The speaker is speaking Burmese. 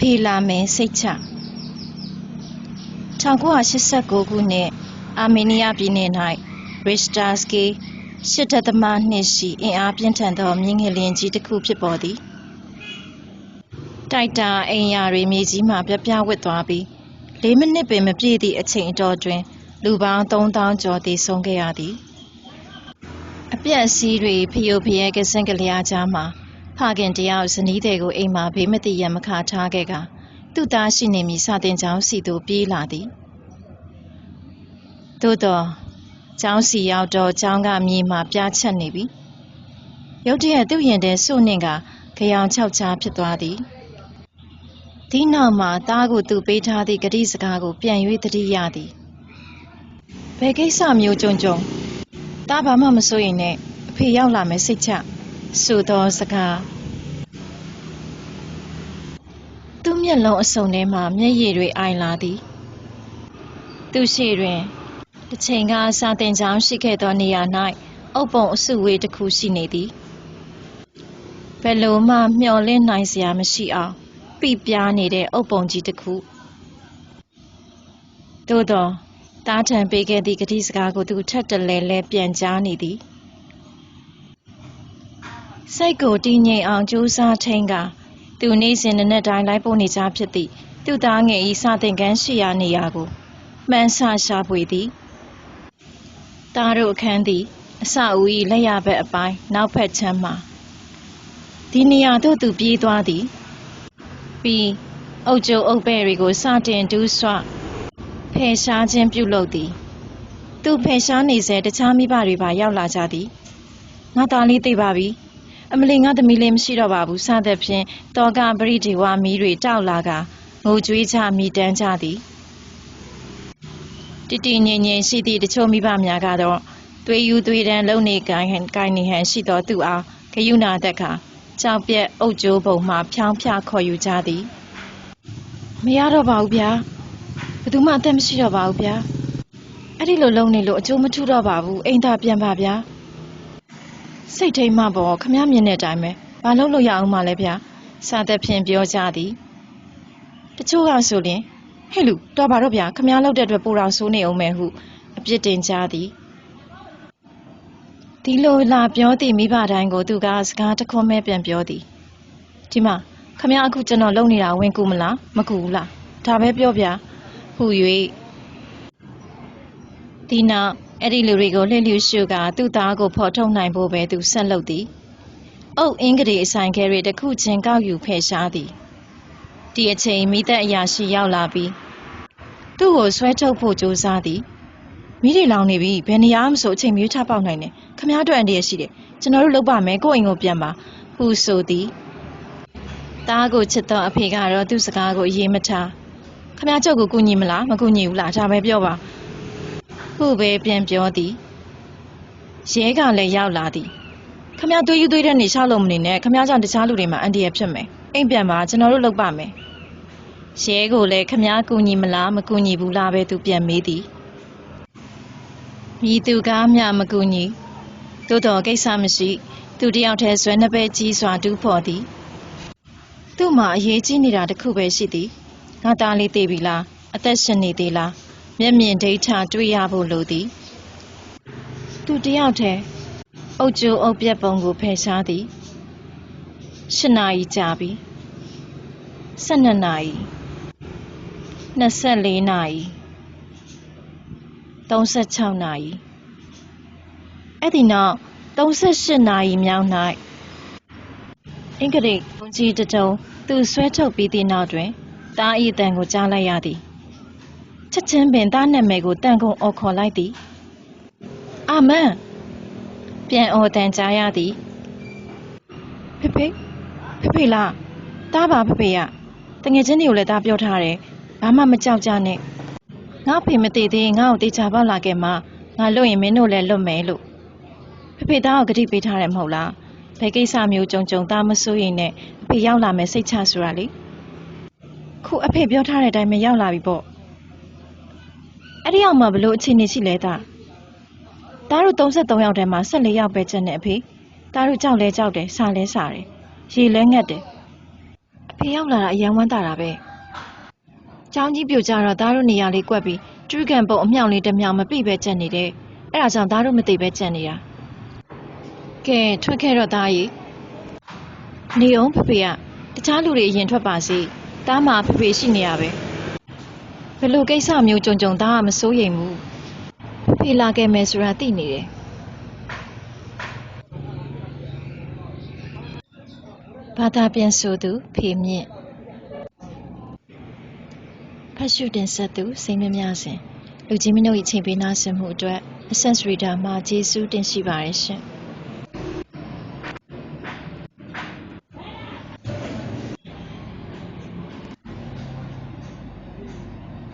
ဖေလာမယ်စိတ်ချ1989ခုနှစ်အာမေးနီးယားပြည်နယ်၌ရစ်တာစကီရှစ်ဒသမနှစ်ရှိအင်အားပြင်းထန်သောမြင်းငယ်လင်းကြီးတစ်ခုဖြစ်ပေါ်သည်တိုက်တာအိမ်ယာတွေမြေကြီးမှပြပြဝစ်သွားပြီး၄မိနစ်ပင်မပြည့်သည့်အချိန်အတော်တွင် လူပေါင်း3000ကျော်သေဆုံးခဲ့ရသည်အပြက်အစည်းတွေဖျို့ဖျဲကစင်ကလျားကြားမှာ ဖခင်တယောက်ဇနီးတွေကိုအိမ်မှာဘေးမသိရန်မခါထားခဲ့ကသူ့သားရှိနေမည်စတင်ကြောင်းစီသို့ပြေးလာသည်သို့တော့ကျောင်းစီရောက်တော့ကျောင်းကမြေမှာပြားချက်နေပြီရုတ်တရက်သူ့ရင်ထဲစွနှင့်ကကြောင်ချောက်ချားဖြစ်သွားသည်ဒီနောက်မှာသားကိုသူပေးထားသည့်ဂတိစကားကိုပြန်၍တတိရသည်ဘယ်ကိစ္စမျိုးကြုံကြုံသားဘာမှမစိုးရင်နဲ့အဖေရောက်လာမယ်စိတ်ချ ဆိုသောစကားသူ့မျက်လုံးအစုံထဲမှမျက်ရည်တွေအိုင်လာသည် သူရှိတွင်တစ်ချိန်ကစာတင်ကြောင်းရှိခဲ့သောနေရာ၌အုပ်ပုံအစုဝေးတစ်ခုရှိနေသည်ဘယ်လိုမှမျှော်လင့်နိုင်စရာမရှိအောင်ပြပြားနေတဲ့အုပ်ပုံကြီးတစ်ခုသို့တော့တားထန်ပေးခဲ့သည့်ဂတိစကားကိုသူထပ်တလဲလဲပြန်ကြားနေသည် စိတ်ကိုတည်ငြိမ်အောင်ကြိုးစားထိန်ကသူနေ့စဉ်နက်နက်တိုင်းလိုက်ပို့နေကြဖြစ်သည့်သူ့သားငယ်ဤစာသင်ခန်းရှိရာနေရာကိုမှန်းဆရှာဖွေသည်သားတို့အခန်းသည်အစအဦး၏လက်ရဘက်အပိုင်းနောက်ဘက်ချမ်းမှာဒီနေရာသို့သူပြေးသွားသည်ပြီးအုတ်ကျုပ်အုတ်ပဲ့တွေကိုစတင်ဒူးဆွဖယ်ရှားခြင်းပြုလုပ်သည် သူဖယ်ရှားနေစေတခြားမိဘတွေပါရောက်လာကြသည်ငါသားလေးသိပါပြီ အမလီငါသမီးလေးမရှိတော့ပါဘူးစသဖြင့်တောကပရိဒီဝါမီးတွေတောက်လာကငိုကြွေးချမိတမ်းကြသည်တတိငြိမ်ငြိမ်ရှိသည့်တချို့မိဘများကတော့သွေးယူသွေးတန်းလုံနေကိုင်းဟန်ကိုင်းနေဟန်ရှိသောသူအားဂယုဏသက်ခါကြောက်ပြက်အုပ်ကျိုးပုံမှဖြောင်းဖြခေါ်ယူကြသည်မရတော့ပါဘူးဗျာဘယ်သူမှအသက်မရှိတော့ပါဘူးဗျာအဲ့ဒီလိုလုံနေလို့အကျိုးမထူတော့ပါဘူးအိမ်သာပြန်ပါဗျာ စိတ်ထိတ်မှပေါ့ခမမြင်တဲ့အတိုင်းပဲဘာလုပ်လို့ရအောင်မလဲဗျာစာသက်ဖြင့်ပြောကြသည်တချို့ကဆိုရင်ဟဲ့လူတော်ပါတော့ဗျာခမလောက်တဲ့အတွက်ပိုတော်ဆိုးနေအောင်မယ်ဟုအပြစ်တင်ကြသည်ဒီလိုလာပြောသည့်မိဘတိုင်းကိုသူကစကားတခွန်းမဲ့ပြန်ပြောသည်ဒီမှာခမအခုကျွန်တော်လုံနေတာဝင်ကူမလားမကူဘူးလားဒါပဲပြောဗျာဟူ၍ဒီနောက် အဲ့ဒီလူတွေကိုလှည့်လျူရှုကသူ့သားကိုဖော်ထုတ်နိုင်ဖို့ပဲသူဆက်လုပ်သည်အုတ်အင်္ဂဒေအဆိုင်ခဲတွေတစ်ခုချင်းကောက်ယူဖယ်ရှားသည်ဒီအချိန်မိသက်အရာရှိရောက်လာပြီးသူ့ကိုဆွဲထုတ်ဖို့ကြိုးစားသည်မိတွေလောင်နေပြီဘယ်နေရာမှမဆိုအချိန်မျိုးချပေါက်နိုင်တယ်ခမားတို့အန်ဒီရရှိတယ်ကျွန်တော်တို့လုပ်ပါမယ်ကိုယ့်အိမ်ကိုပြန်ပါဟူဆိုသည်သားကိုချစ်သောအဖေကတော့သူ့စကားကိုအရေးမထားခမားကျုပ်ကိုကူညီမလားမကူညီဘူးလားဒါပဲပြောပါ ဟုပဲပြန်ပြောသည်ရဲကလည်းရောက်လာသည်ခမရသွေးယူသွေးတဲ့နေရှောက်လို့မနေနဲ့ခမရကြောင့်တခြားလူတွေမှာအန်တီရဖြစ်မယ်အိမ်ပြန်ပါကျွန်တော်တို့လုပ်ပါမယ်ရဲကိုလည်းခမရကူညီမလားမကူညီဘူးလားပဲသူပြန်မေးသည်မိသူကားမြမကူညီသို့တော်ကိစ္စမရှိ သူတယောက်တည်းဇွဲနှစ်ပဲကြီးစွာတူးဖော်သည်သူ့မှာအရေးကြီးနေတာတခုပဲရှိသည်ငါသားလေးသိပြီလားအသက်ရှင်နေသေးလား မျက်မြင်ဒိဋ္ဌတွေ့ရဖို့လိုသည် သူတယောက်တည်းအုတ်ကျိုးအုတ်ပြက်ပုံကိုဖယ်ရှားသည်၈နာရီကြာပြီ၁၂နာရီ24နာရီ36နာရီအဲ့ဒီနောက်38နာရီမြောက်၌အင်္ဂရိဘုံကြီးတတုံသူဆွဲထုတ်ပြီးသည့်နောက်တွင်တားဤတန်ကိုကြားလိုက်ရသည် ချက်ချင်းပင်သားနာမည်ကိုတန်ကုန်အော်ခေါ်လိုက်သည်အာမန်ပြန်အော်တန်ကြားရသည်ဖေဖေဖေဖေလားတားပါဖေဖေရတငယ်ချင်းတွေကိုလည်းတားပြောထားတယ်ဘာမှမကြောက်ကြနဲ့ငါဖေမသေးသေးငါ့ကိုတေချာပေါက်လာခဲ့မှငါလွတ်ရင်မင်းတို့လည်းလွတ်မယ်လို့ဖေဖေသားကိုဂတိပေးထားတယ်မဟုတ်လားဘယ်ကိစ္စမျိုးကြုံကြုံသားမစိုးရင်နဲ့အဖေရောက်လာမယ်စိတ်ချဆိုတာလေခုအဖေပြောထားတဲ့အတိုင်းမရောက်လာပြီပေါ့ အဲ့ဒီအောင်မှဘလို့အခြေအနေရှိလဲသားသားတို့33ယောက်ထဲမှာ14ယောက်ပဲကျန်တဲ့အဖေသားတို့ကြောက်လဲကြောက်တယ်စားလဲစားတယ်ရေလဲငတ်တယ်အဖေရောက်လာတာအယံဝမ်းတာတာပဲ။ကျောင်းကြီးပြိုကြတော့သားတို့နေရာလေးကွက်ပြီးကျူးကန်ပုံအမြောင်လေးတစ်မြောင်မပြိပဲကြက်နေတယ်။အဲ့ဒါကြောင့်သားတို့မသိပဲကြက်နေတာ။ကဲထွက်ခဲ့တော့သားကြီးနေအောင်ဖေဖေကတခြားလူတွေအရင်ထွက်ပါစေ။သားမှာဖေဖေရှိနေရပဲ။ ဘယ်လိုကိစ္စမျိုးကြုံကြုံသားကမစိုးရိမ်ဘူး။ဖေဖေလာခဲ့မယ်ဆိုတာသိနေတယ်။ဘာသာပြန်ဆိုသူဖေမြင့်ဖတ်ရှုတင်ဆက်သူစိတ်မများစဉ်လူကြီးမင်းတို့၏ချိန်ပေးနာဆင်မှုအတွက် Essence Reader မှာကျေးဇူးတင်ရှိပါတယ်ရှင်။